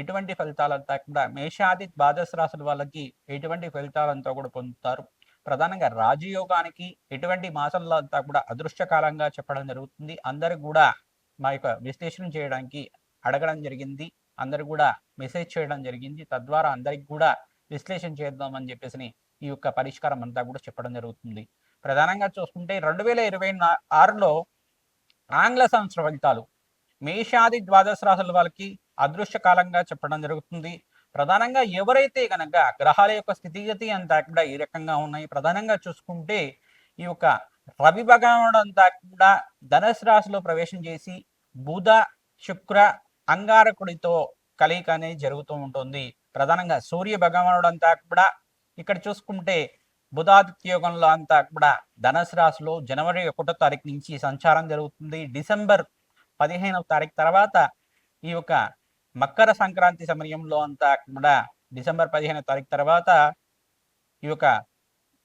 ఎటువంటి ఫలితాలంతా కూడా మేషాది ద్వాదశ రాశుల వాళ్ళకి ఎటువంటి ఫలితాలంతా కూడా పొందుతారు. ప్రధానంగా రాజయోగానికి ఎటువంటి మాసంలో అంతా కూడా అదృష్టకాలంగా చెప్పడం జరుగుతుంది. అందరికి కూడా మా యొక్క విశ్లేషణ చేయడానికి అడగడం జరిగింది. అందరు కూడా మెసేజ్ చేయడం జరిగింది. తద్వారా అందరికి కూడా విశ్లేషణ చేద్దామని చెప్పేసి ఈ యొక్క పరిష్కారం అంతా కూడా చెప్పడం జరుగుతుంది. ప్రధానంగా చూసుకుంటే రెండు వేల ఇరవై ఆరులో ఆంగ్ల సంవత్సర ఫలితాలు. మేషాది ద్వాదశ రాశుల వాళ్ళకి అదృష్టకాలంగా చెప్పడం జరుగుతుంది. ప్రధానంగా ఎవరైతే గనక గ్రహాల యొక్క స్థితిగతి అంతా కూడా ఈ రకంగా ఉన్నాయి. ప్రధానంగా చూసుకుంటే ఈ యొక్క రవి భగవానుడు అంతా కూడా ధనుసు రాశిలో ప్రవేశం చేసి బుధ శుక్ర అంగారకుడితో కలయిక అనేది జరుగుతూ ఉంటుంది. ప్రధానంగా సూర్య భగవానుడు అంతా కూడా ఇక్కడ చూసుకుంటే బుధాదిత్య యోగంలో అంతా కూడా ధనుసు రాశిలో జనవరి ఒకటో తారీఖు నుంచి సంచారం జరుగుతుంది. డిసెంబర్ పదిహేనవ తారీఖు తర్వాత ఈ యొక్క మకర సంక్రాంతి సమయంలో అంతా కూడా డిసెంబర్ పదిహేను తారీఖు తర్వాత ఈ యొక్క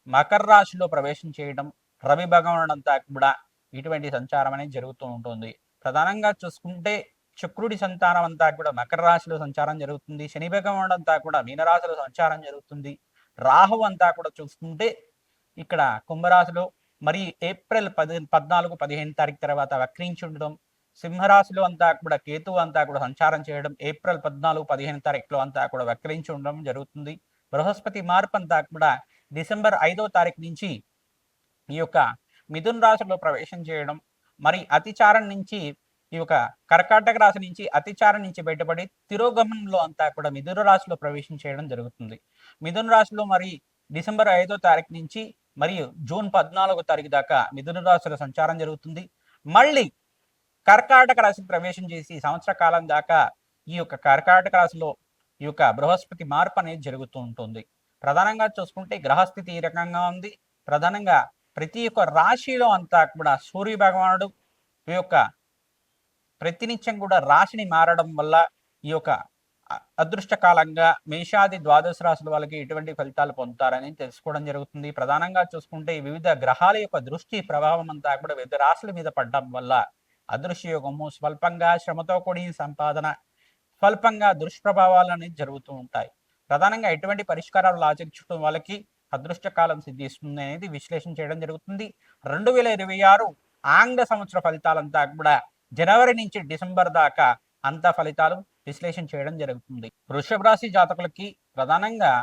మకర రాశిలో ప్రవేశం చేయడం రవి భగవానుడు అంతా కూడా ఇటువంటి సంచారం అనేది జరుగుతూ ఉంటుంది. ప్రధానంగా చూసుకుంటే శుక్రుడి సంతానం అంతా కూడా మకర రాశిలో సంచారం జరుగుతుంది. శని భగవానుడు అంతా కూడా మీనరాశిలో సంచారం జరుగుతుంది. రాహు అంతా కూడా చూసుకుంటే ఇక్కడ కుంభరాశిలో మరి ఏప్రిల్ పది పద్నాలుగు పదిహేను తారీఖు తర్వాత వక్రించి ఉండడం సింహరాశిలో అంతా కూడా కేతువు అంతా కూడా సంచారం చేయడం ఏప్రిల్ పద్నాలుగు పదిహేను తారీఖులో అంతా కూడా వక్రించి ఉండడం జరుగుతుంది. బృహస్పతి మార్పు అంతా కూడా డిసెంబర్ ఐదో తారీఖు నుంచి ఈ యొక్క మిథున్ రాశిలో ప్రవేశం చేయడం మరి అతిచారం నుంచి ఈ యొక్క కర్కాటక రాశి నుంచి అతిచారం నుంచి బయటపడి తిరోగమనంలో అంతా కూడా మిథున రాశిలో ప్రవేశం చేయడం జరుగుతుంది. మిథున రాశిలో మరి డిసెంబర్ ఐదో తారీఖు నుంచి మరియు జూన్ పద్నాలుగో తారీఖు దాకా మిథున రాశిలో సంచారం జరుగుతుంది. మళ్ళీ కర్కాటక రాశికి ప్రవేశం చేసి సంవత్సర కాలం దాకా ఈ యొక్క కర్కాటక రాశిలో ఈ యొక్క బృహస్పతి మార్పు అనేది జరుగుతూ ఉంటుంది. ప్రధానంగా చూసుకుంటే గ్రహస్థితి ఈ రకంగా ఉంది. ప్రధానంగా ప్రతి ఒక్క రాశిలో అంతా కూడా సూర్య భగవానుడు ఈ యొక్క ప్రతినిత్యం కూడా రాశిని మారడం వల్ల ఈ యొక్క అదృష్టకాలంగా మేషాది ద్వాదశ రాశుల వాళ్ళకి ఎటువంటి ఫలితాలు పొందుతారని తెలుసుకోవడం జరుగుతుంది. ప్రధానంగా చూసుకుంటే వివిధ గ్రహాల యొక్క దృష్టి ప్రభావం అంతా కూడా వివిధ రాశుల మీద పడడం వల్ల అదృశ్యయోగము స్వల్పంగా శ్రమతో కూడిన సంపాదన స్వల్పంగా దుష్ప్రభావాలు అనేది జరుగుతూ ఉంటాయి. ప్రధానంగా ఎటువంటి పరిష్కారాలు ఆచరించడం వాళ్ళకి అదృష్టకాలం సిద్ధిస్తుంది అనేది విశ్లేషణ చేయడం జరుగుతుంది. రెండు వేల ఇరవై ఆరు ఆంగ్ల సంవత్సర ఫలితాలంతా కూడా జనవరి నుంచి డిసెంబర్ దాకా అంత ఫలితాలు విశ్లేషణ చేయడం జరుగుతుంది. వృషభ రాశి జాతకులకి ప్రధానంగా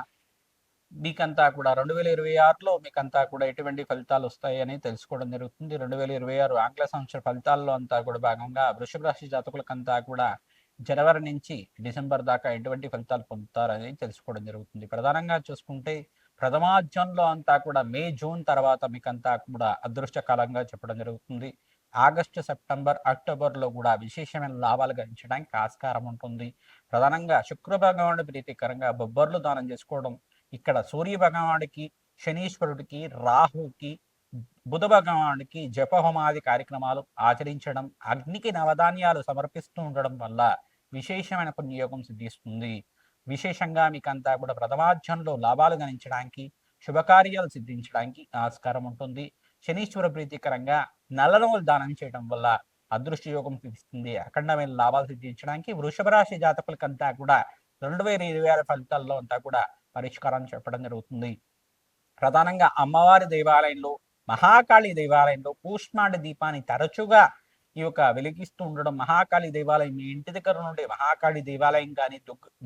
మీకంతా కూడా రెండు వేల ఇరవై ఆరులో మీకంతా కూడా ఎటువంటి ఫలితాలు వస్తాయి అని తెలుసుకోవడం జరుగుతుంది. రెండు వేల ఇరవై ఆరు ఆంగ్ల సంవత్సర ఫలితాల్లో అంతా కూడా భాగంగా వృషభ రాశి జాతకులకంతా కూడా జనవరి నుంచి డిసెంబర్ దాకా ఎటువంటి ఫలితాలు పొందుతారని తెలుసుకోవడం జరుగుతుంది. ప్రధానంగా చూసుకుంటే ప్రథమాధ్యంలో అంతా కూడా మే జూన్ తర్వాత మీకంతా కూడా అదృష్టకాలంగా చెప్పడం జరుగుతుంది. ఆగస్టు సెప్టెంబర్ అక్టోబర్లో కూడా విశేషమైన లాభాలు గణించడానికి ఆస్కారం ఉంటుంది. ప్రధానంగా శుక్ర భగవానుడి ప్రీతికరంగా బొబ్బర్లు దానం చేసుకోవడం ఇక్కడ సూర్య భగవానుడికి శనీశ్వరుడికి రాహుకి బుధ భగవానుడికి జపహోమాది కార్యక్రమాలు ఆచరించడం అగ్నికి నవధాన్యాలు సమర్పిస్తూ ఉండడం వల్ల విశేషమైన పుణ్యయోగం సిద్ధిస్తుంది. విశేషంగా మీకంతా కూడా ప్రథమాధ్యంలో లాభాలు గణించడానికి శుభకార్యాలు సిద్ధించడానికి ఆస్కారం ఉంటుంది. శనీశ్వర ప్రీతికరంగా నల్లనోలు దానం చేయడం వల్ల అదృష్ట యోగం సిద్ధిస్తుంది. అఖండమైన లాభాలు సిద్ధించడానికి వృషభ రాశి జాతకులకంతా కూడా రెండు వేల ఇరవై ఆరు ఫలితాల్లో అంతా కూడా పరిష్కారం చెప్పడం జరుగుతుంది. ప్రధానంగా అమ్మవారి దేవాలయంలో మహాకాళి దేవాలయంలో కూష్మాండ దీపాన్ని తరచుగా ఈ యొక్క వెలిగిస్తూ ఉండడం మహాకాళి దేవాలయం మీ ఇంటి దగ్గర నుండి మహాకాళి దేవాలయం కానీ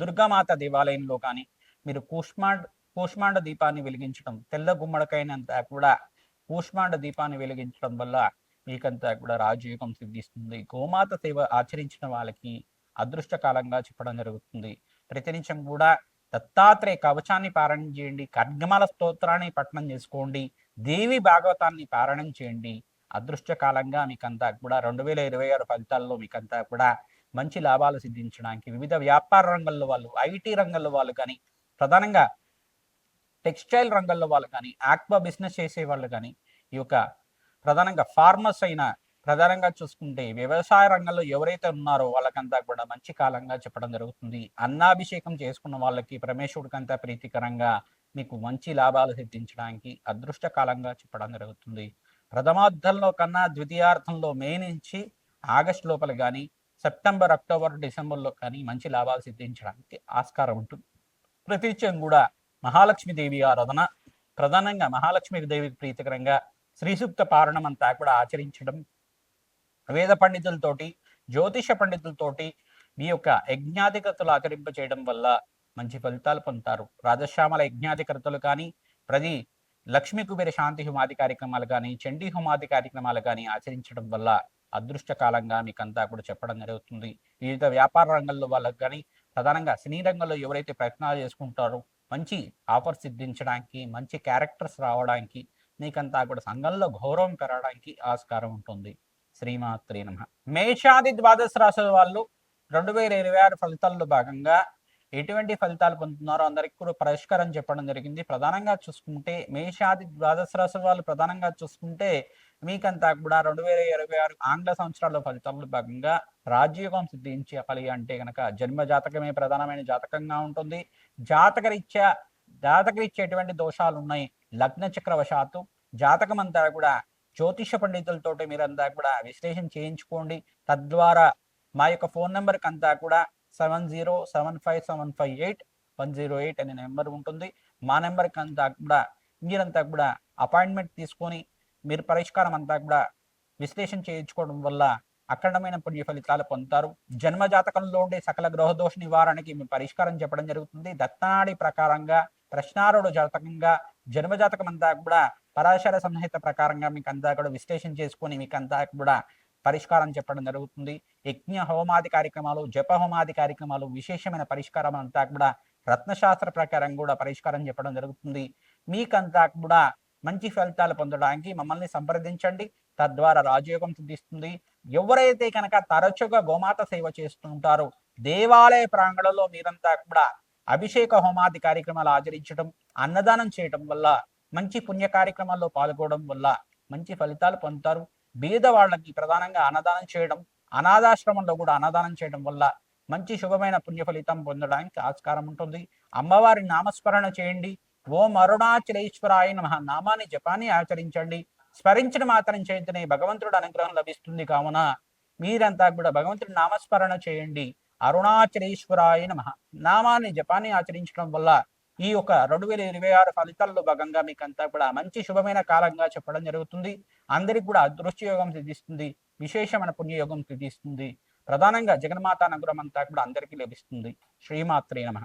దుర్గామాత దేవాలయంలో కానీ మీరు కూష్మాండ్ కూష్మాండ దీపాన్ని వెలిగించడం తెల్ల గుమ్మడికైనంతా కూడా కూష్మాండ దీపాన్ని వెలిగించడం వల్ల మీకంతా కూడా రాజయోగం సిద్ధిస్తుంది. గోమాత సేవ ఆచరించిన వాళ్ళకి అదృష్టకాలంగా చెప్పడం జరుగుతుంది. ప్రతినిత్యం కూడా దత్తాత్రేయ కవచాన్ని పారాయణం చేయండి ఖడ్గమాల స్తోత్రాన్ని పఠనం చేసుకోండి దేవి భాగవతాన్ని పారాయణం చేయండి. అదృష్టకాలంగా మీకంతా కూడా రెండు వేల ఇరవై ఆరు ఫలితాల్లో మీకంతా కూడా మంచి లాభాలు సిద్ధించడానికి వివిధ వ్యాపార రంగంలో వాళ్ళు ఐటీ రంగంలో వాళ్ళు కానీ ప్రధానంగా టెక్స్టైల్ రంగంలో వాళ్ళు కానీ ఆక్వా బిజినెస్ చేసే వాళ్ళు కానీ ఈ యొక్క ప్రధానంగా ఫార్మర్స్ అయిన ప్రధానంగా చూసుకుంటే వ్యవసాయ రంగంలో ఎవరైతే ఉన్నారో వాళ్ళకంతా కూడా మంచి కాలంగా చెప్పడం జరుగుతుంది. అన్నాభిషేకం చేసుకున్న వాళ్ళకి పరమేశ్వరుడికంతా ప్రీతికరంగా మీకు మంచి లాభాలు సిద్ధించడానికి అదృష్ట కాలంగా చెప్పడం జరుగుతుంది. ప్రథమార్థంలో కన్నా ద్వితీయార్థంలో మే నుంచి ఆగస్ట్ లోపల కానీ సెప్టెంబర్ అక్టోబర్ డిసెంబర్లో కానీ మంచి లాభాలు సిద్ధించడానికి ఆస్కారం ఉంటుంది. ప్రతినిత్యం కూడా మహాలక్ష్మీదేవి ఆరాధన ప్రధానంగా మహాలక్ష్మీదేవికి ప్రీతికరంగా శ్రీసూక్త పారణం అంతా కూడా ఆచరించడం వేద పండితులతోటి జ్యోతిష పండితులతోటి మీ యొక్క యజ్ఞాధికతలు ఆచరింప చేయడం వల్ల మంచి ఫలితాలు పొందుతారు. రాజశ్యామల యజ్ఞాధికర్తలు కానీ ప్రతి లక్ష్మీ కుబేర శాంతి హుమాది కార్యక్రమాలు కానీ చండీ హుమాది కార్యక్రమాలు కానీ ఆచరించడం వల్ల అదృష్ట కాలంగా మీకంతా కూడా చెప్పడం జరుగుతుంది. వివిధ వ్యాపార రంగంలో వాళ్ళకి కానీ ప్రధానంగా సినీ రంగంలో ఎవరైతే ప్రయత్నాలు చేసుకుంటారో మంచి ఆఫర్స్ సిద్ధించడానికి మంచి క్యారెక్టర్స్ రావడానికి మీకంతా కూడా సంఘంలో గౌరవం పెరగడానికి ఆస్కారం ఉంటుంది. శ్రీమాత్రే నమ. మేషాది ద్వాదశ రాశుల వాళ్ళు రెండు వేల ఇరవై ఆరు ఫలితాల్లో భాగంగా ఎటువంటి ఫలితాలు పొందుతున్నారో అందరికి కూడా పరిష్కారం చెప్పడం జరిగింది. ప్రధానంగా చూసుకుంటే మేషాది ద్వాదశ రాశుల వాళ్ళు ప్రధానంగా చూసుకుంటే మీకంతా కూడా రెండు వేల ఇరవై ఆరు ఆంగ్ల సంవత్సరాల ఫలితాల్లో భాగంగా రాజయోగం సిద్ధించాలి అంటే కనుక జన్మ జాతకమే ప్రధానమైన జాతకంగా ఉంటుంది. జాతకరీత్యా ఎటువంటి దోషాలు ఉన్నాయి లగ్న చక్రవశాత్తు జాతకం అంతా కూడా జ్యోతిష పండితులతోటి మీరంతా కూడా విశ్లేషణ చేయించుకోండి. తద్వారా మా యొక్క ఫోన్ నెంబర్కి అంతా కూడా seven zero seven five seven five eight one zero eight అనే నెంబర్ ఉంటుంది. మా నెంబర్కి అంతా కూడా మీరంతా కూడా అపాయింట్మెంట్ తీసుకొని మీరు పరిష్కారం అంతా కూడా విశ్లేషణ చేయించుకోవడం వల్ల అఖండమైన పుణ్య ఫలితాలు పొందుతారు. జన్మ జాతకంలో ఉండే సకల గ్రహదోష నివారణకి మీ పరిష్కారం చెప్పడం జరుగుతుంది. దత్తనాడి ప్రకారంగా ప్రశ్నారుడు జాతకంగా జన్మ జాతకం అంతా కూడా పరాశర సంహిత ప్రకారంగా మీకు అంతా కూడా విశ్లేషణ చేసుకొని మీకు అంతా కూడా పరిష్కారం చెప్పడం జరుగుతుంది. యజ్ఞ హోమాది కార్యక్రమాలు జప హోమాది కార్యక్రమాలు విశేషమైన పరిష్కారం అంతా కూడా రత్నశాస్త్ర ప్రకారం కూడా పరిష్కారం చెప్పడం జరుగుతుంది. మీకంతా కూడా మంచి ఫలితాలు పొందడానికి మమ్మల్ని సంప్రదించండి. తద్వారా రాజయోగం సిద్ధిస్తుంది. ఎవరైతే కనుక తరచుగా గోమాత సేవ చేస్తుంటారో దేవాలయ ప్రాంగణంలో మీరంతా కూడా అభిషేక హోమాది కార్యక్రమాలు ఆచరించడం అన్నదానం చేయడం వల్ల మంచి పుణ్య కార్యక్రమాల్లో పాల్గొనడం వల్ల మంచి ఫలితాలు పొందుతారు. బీద వాళ్ళకి ప్రధానంగా అన్నదానం చేయడం అనాథాశ్రమంలో కూడా అన్నదానం చేయడం వల్ల మంచి శుభమైన పుణ్య ఫలితం పొందడానికి ఆస్కారం ఉంటుంది. అమ్మవారి నామస్మరణ చేయండి. ఓం అరుణాచలేశ్వరాయ నమ. నామాన్ని జపాన్ని ఆచరించండి. స్మరించిన మాత్రం చేతనే భగవంతుడు అనుగ్రహం లభిస్తుంది కావున మీరంతా కూడా భగవంతుడి నామస్మరణ చేయండి. అరుణాచలేశ్వరాయ నమ. నామాన్ని జపాన్ని ఆచరించడం వల్ల ఈ యొక్క రెండు వేల ఇరవై ఆరు ఫలితాల్లో భాగంగా మీకు అంతా కూడా మంచి శుభమైన కాలంగా చెప్పడం జరుగుతుంది. అందరికి కూడా అదృష్టయోగం సిద్ధిస్తుంది. విశేషమైన పుణ్యయోగం సిద్ధిస్తుంది. ప్రధానంగా జగన్మాత అనుగ్రహం అంతా కూడా అందరికీ లభిస్తుంది. శ్రీమాత్రే నమ.